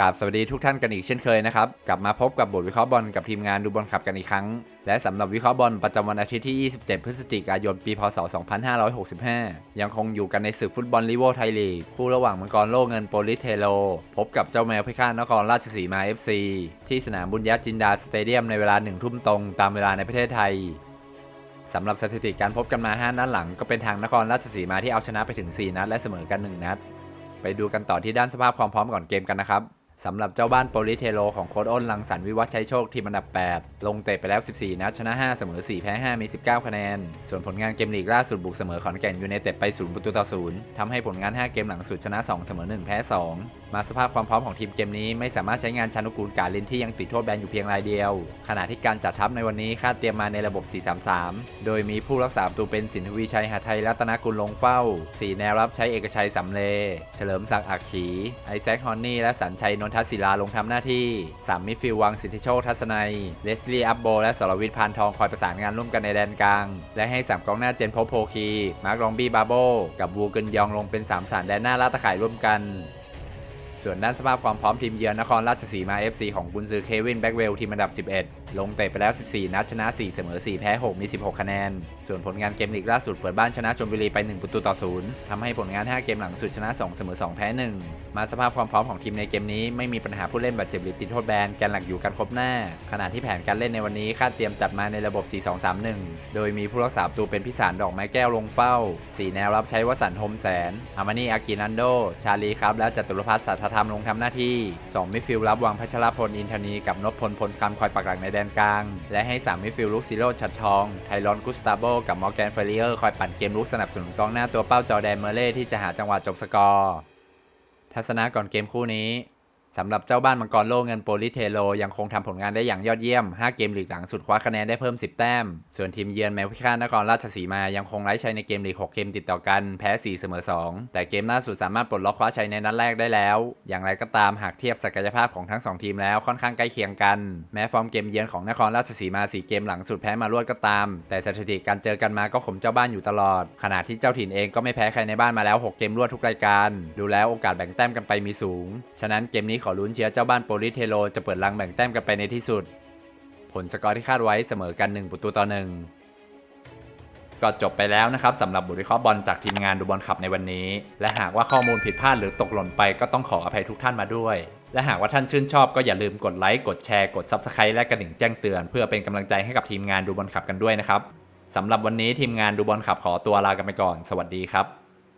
กราบสวัสดีทุกท่านกันอีกเช่นเคยนะครับ กลับมาพบกับบทวิเคราะห์บอลกับทีมงานดูบอลขับกันอีกครั้ง และสำหรับวิเคราะห์บอลประจำวันอาทิตย์ที่ 27 พฤศจิกายน ปีพศ 2565 ยังคงอยู่กันในศึกฟุตบอลลีโวไทยลีก คู่ระหว่างมังกรโลกเงินโปลิสเทโล พบกับเจ้าแมวพิฆาตนครราชสีมา FC ที่สนามบุญญาจินดาสเตเดียมในเวลาหนึ่งทุ่มตรงตามเวลาในประเทศไทยสำหรับสถิติการพบกันมา 5 นัดหลังก็เป็นทางนครราชสีมาที่เอาชนะไปถึง 4 นัดและเสมอกัน 1 นัด ไปดูกันต่อที่ด้านสภาพความพร้อมก่อนเกมกันนะครับ สำหรับเจ้าบ้านโปลิเทโลของโค้ดอ้นลังสันวิวัฒชัยโชคทีมอันดับ 8 ลงเตะไปแล้ว 14 นัดชนะ 5 เสมอ 4 แพ้ 5 มี 19 คะแนน ส่วนผลงานเกมลีกล่าสุดบุกเสมอขอนแก่นยูไนเต็ดไป 0 ประตูต่อ 0ทำให้ผลงาน 5 เกมหลังสุดชนะ 2 เสมอ 1 แพ้ 2 มาสภาพความพร้อมของทีมเกมนี้ไม่สามารถใช้งานชานุกูลการลินที่ยังติดโทษแบนอยู่เพียงรายเดียว ขณะที่การจัดทัพในวันนี้คาดเตรียมมาในระบบ 4-3-3 โดยมีผู้รักษาประตูเป็นสินทวีชัยหาไทยรัตนกุลลงเฝ้า 4 แนวรับใช้เอกชัยสำเล เฉลิมศักดิ์อักขี ไอแซคฮอนนี่และสัญชัยนนทศิลาลงทำหน้าที่ 3 มิดฟิลวังสิทธิโชคทัศนัย เลสลีย์อัปโบและสรวิทย์พานทองคอยประสานงานร่วมกันในแดนกลาง และให้3กองหน้าเจนพบโพคี มาร์กลองบี้บาโบกับวูเกินยองลงเป็น3สารแดนหน้าลาตะข่ายร่วมกัน ส่วนด้านสภาพความพร้อมทีมเยือนนครราชสีมา FC ของกุนซือเควินแบ็กเวลทีมอันดับ 11 ลงเตะไปแล้ว 14 นัดชนะ 4 เสมอ 4 แพ้ 6 มี 16 คะแนน ส่วนผลงานเกมลีกล่าสุดเปิดบ้านชนะชลบุรีไป 1 ประตูต่อ 0ทำให้ผลงาน 5 เกมหลังสุดชนะ 2 เสมอ 2 แพ้ 1 มาสภาพความพร้อมของทีมในเกมนี้ไม่มีปัญหาผู้เล่นบาดเจ็บหรือติดโทษแบนแกนหลักอยู่กันครบหน้า ขณะที่แผนการเล่นในวันนี้คาดเตรียมจัดมาในระบบ 4-2-3-1 โดยมีผู้รักษาประตูเป็นพิสารดอกไม้แก้วลงเฝ้า 4 แนวรับใช้วสันต์โฮมแสนอามานีอากินันโด ชาลีครับและจตุรพัฒน์สัทธธรรมลงทำหน้าที่ 2 มิดฟิลด์รับวางพัชรพลอินทนีกับนพพลพลคำคอยปักหลักในแดนกลาง และให้ 3 มิดฟิลด์ลุกซิโรชัดทอง ไทรอนกุสตาโบกับมอร์แกนเฟรเลียร์คอยปั่นเกมลุกสนับสนุนกองหน้าตัวเป้าจอแดนเมอร์เล่ที่จะหาจังหวะจบสกอร์ทัศนะก่อนเกมคู่นี้ สำหรับเจ้าบ้านมังกรโลกเงินโปลิเทโลยังคงทำผลงานได้อย่างยอดเยี่ยม 5 เกมลีกหลังสุดคว้าคะแนนได้เพิ่ม 10 แต้ม ส่วนทีมเยือนแมวพิฆาตนครราชสีมายังคงไร้ชัยในเกมลีก 6 เกมติดต่อกัน แพ้ 4 เสมอ 2 แต่เกมล่าสุดสามารถปลดล็อกคว้าชัยในนัดแรกได้แล้ว อย่างไรก็ตามหากเทียบศักยภาพของทั้ง 2 ทีมแล้วค่อนข้างใกล้เคียงกัน แม้ฟอร์มเกมเยือนของนครราชสีมา 4 เกมหลังสุดแพ้มารวดก็ตาม แต่สถิติการเจอกันมาก็ข่มเจ้าบ้านอยู่ตลอด ขณะที่เจ้าถิ่นเองก็ไม่แพ้ใครในบ้านมาแล้ว 6 เกมรวดทุกรายการ ดูแล้วโอกาสแบ่งแต้มกันไปมีสูง ฉะนั้นเกมนี้ขอลุ้นเชียร์เจ้าบ้านโปลิเทโลจะเปิดลังแบ่งแต้มกันไปในที่สุด ผลสกอร์ที่คาดไว้เสมอกัน 1 ประตูต่อ 1 ก็จบไปแล้วนะครับสำหรับบทวิเคราะห์บอลจากทีมงานดูบอลขับในวันนี้ และหากว่าข้อมูลผิดพลาดหรือตกหล่นไปก็ต้องขออภัยทุกท่านมาด้วย และหากว่าท่านชื่นชอบก็อย่าลืมกดไลค์กดแชร์กด Subscribe และกระดิ่งแจ้งเตือน เพื่อเป็นกำลังใจให้กับทีมงานดูบอลขับกันด้วยนะครับสำหรับวันนี้ทีมงานดูบอลขับขอตัวลากันไปก่อน สวัสดีครับ